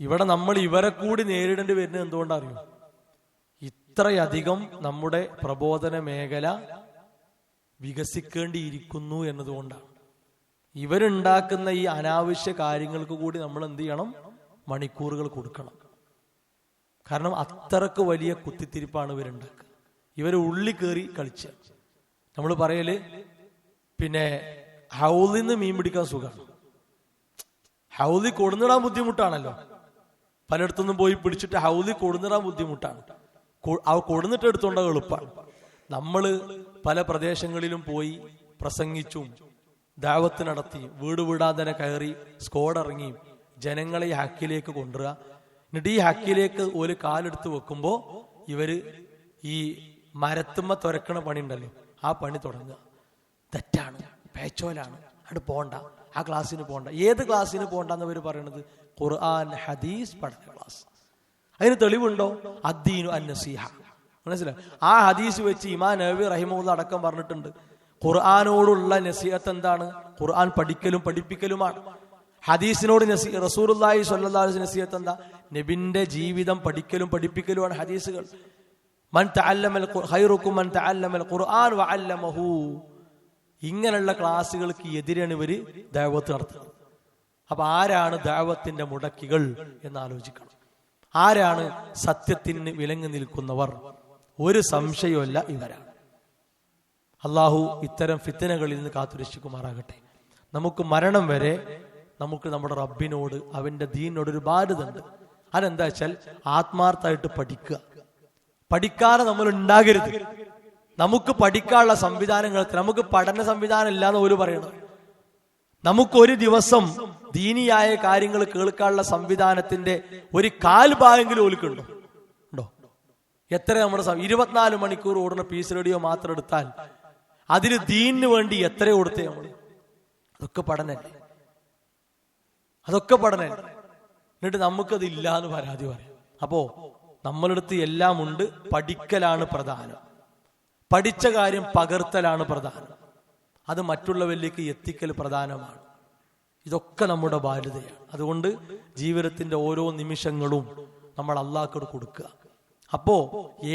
ഇവിടെ നമ്മൾ ഇവരെ കൂടി നേരിടേണ്ടി വരുന്നത് എന്തുകൊണ്ടറിയും? ഇത്രയധികം നമ്മുടെ പ്രബോധന മേഖല വികസിക്കേണ്ടിയിരിക്കുന്നു എന്നതുകൊണ്ടാണ്. ഇവരുണ്ടാക്കുന്ന ഈ അനാവശ്യ കാര്യങ്ങൾക്ക് കൂടി നമ്മൾ എന്ത് ചെയ്യണം? മണിക്കൂറുകൾ കൊടുക്കണം. കാരണം അത്രയ്ക്ക് വലിയ കുത്തിത്തിരിപ്പാണ് ഇവരുണ്ടാക്കുക. ഇവർ ഉള്ളി കയറി കളിച്ച്. നമ്മൾ പറയൽ പിന്നെ ഹൗലിൽ നിന്ന് മീൻ പിടിക്കാൻ സുഖമാണ്. ഹൗലി കൊടുന്നിടാൻ ബുദ്ധിമുട്ടാണല്ലോ. പലയിടത്തുനിന്നും പോയി പിടിച്ചിട്ട് ഹൗലി കൊടുന്നിടാൻ ബുദ്ധിമുട്ടാണ്. അവ കൊടുന്നിട്ട് എടുത്തോണ്ട എളുപ്പമാണ് നമ്മൾ പല പ്രദേശങ്ങളിലും പോയി പ്രസംഗിച്ചും ദാവത്ത് നടത്തി വീട് വീടാതെ കയറി സ്കോഡ് ഇറങ്ങി ജനങ്ങളെ ഈ ഹക്കിലേക്ക് കൊണ്ടുവരിക. എന്നിട്ട് ഈ ഹക്കിലേക്ക് ഒരു കാലെടുത്ത് വെക്കുമ്പോ ഇവർ ഈ മരത്തുമ്മ തുരക്കണ പണി ഉണ്ടല്ലോ ആ പണി തുടങ്ങുക. തെറ്റാണ്. പേച്ചോലാണ്. അത് പോണ്ട. ആ ക്ലാസ്സിന് പോകണ്ട ഏത് ക്ലാസ്സിന് പോകണ്ടെന്ന് അവർ പറയണത്? ഖുർആൻ ഹദീസ് പഠന ക്ലാസ്. അതിന് തെളിവുണ്ടോ? അദ്ദീനു അന്നസീഹ മനസ്സിലായി? ആ ഹദീസ് വെച്ച് ഇമാ നബി റഹിമുള്ള അടക്കം പറഞ്ഞിട്ടുണ്ട്. ഖുർആാനോടുള്ള നസീഹത്ത് എന്താണ്? ഖുർആൻ പഠിക്കലും പഠിപ്പിക്കലുമാണ്. ഹദീസിനോട് നസീ സ്വല്ലല്ലാഹു അലൈഹി നസീഹത്ത് എന്താ? നബിന്റെ ജീവിതം പഠിക്കലും പഠിപ്പിക്കലുമാണ് ഹദീസുകൾ. മൻ തഅല്ലമൽ ഖൈറുക്കും മൻ തഅല്ലമൽ ഖുർആൻ വഅല്ലമഹു. ഇങ്ങനെയുള്ള ക്ലാസ്സുകൾക്ക് എതിരാണ് ഇവർ ദൈവത്ത് നടത്തുന്നത് അപ്പൊ ആരാണ് ദൈവത്തിന്റെ മുടക്കികൾ എന്ന് ആലോചിക്കണം. ആരാണ് സത്യത്തിന് വിലങ്ങി നിൽക്കുന്നവർ? ഒരു സംശയമല്ല ഇവരാണ്. അള്ളാഹു ഇത്തരം ഫിത്തനകളിൽ നിന്ന് കാത്തുരക്ഷിക്കുമാറാകട്ടെ നമുക്ക് മരണം വരെ നമുക്ക് നമ്മുടെ റബ്ബിനോട് അവന്റെ ദീനിനോട് ഒരു ബാധ്യത ഉണ്ട് അതെന്താ വെച്ചാൽ ആത്മാർത്ഥമായിട്ട് പഠിക്കുക. പഠിക്കാതെ നമ്മൾ ഉണ്ടാകരുത്. നമുക്ക് പഠിക്കാനുള്ള സംവിധാനങ്ങൾ നമുക്ക് പഠന സംവിധാനം ഇല്ലാന്ന് ഒരു പറയണം നമുക്കൊരു ദിവസം ദീനിയായ കാര്യങ്ങൾ കേൾക്കാനുള്ള സംവിധാനത്തിന്റെ ഒരു കാൽ ഭാഗെങ്കിലും ഉണ്ടോ? എത്ര നമ്മുടെ ഇരുപത്തിനാല് മണിക്കൂർ ഓടുന്ന പീസ് റേഡിയോ മാത്രം എടുത്താൽ അതിന് ദീനിന് വേണ്ടി എത്ര കൊടുത്തേ നമ്മൾ അതൊക്കെ പഠനല്ലേ? അതൊക്കെ പഠനല്ലേ? എന്നിട്ട് നമുക്കത് ഇല്ല എന്ന് പരാതി പറയാം. അപ്പോ നമ്മളെടുത്ത് എല്ലാം ഉണ്ട് പഠിക്കലാണ് പ്രധാനം. പഠിച്ച കാര്യം പകർത്തലാണ് പ്രധാനം. അത് മറ്റുള്ളവരിലേക്ക് എത്തിക്കൽ പ്രധാനമാണ്. ഇതൊക്കെ നമ്മുടെ ബാധ്യതയാണ്. അതുകൊണ്ട് ജീവിതത്തിന്റെ ഓരോ നിമിഷങ്ങളും നമ്മൾ അള്ളാഹ്ക്കോട് കൊടുക്കുക. അപ്പോ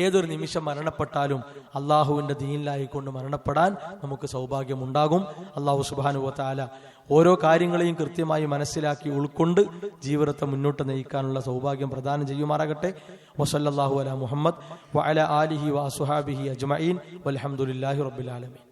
ഏതൊരു നിമിഷം മരണപ്പെട്ടാലും അള്ളാഹുവിന്റെ ദീനിലായിക്കൊണ്ട് മരണപ്പെടാൻ നമുക്ക് സൗഭാഗ്യമുണ്ടാകും. അള്ളാഹു സുബാനുവത്താല ഓരോ കാര്യങ്ങളെയും കൃത്യമായി മനസ്സിലാക്കി ഉൾക്കൊണ്ട് ജീവിതത്തെ മുന്നോട്ട് നയിക്കാനുള്ള സൗഭാഗ്യം പ്രദാനം ചെയ്യുമാറാകട്ടെ. വസല്ലാഹു അല മുഹമ്മദ് വഅല ആലിഹി വസുഹാബിഹി അജ്മഈൻ. വൽഹംദുലില്ലാഹി റബ്ബിൽ ആലമീൻ.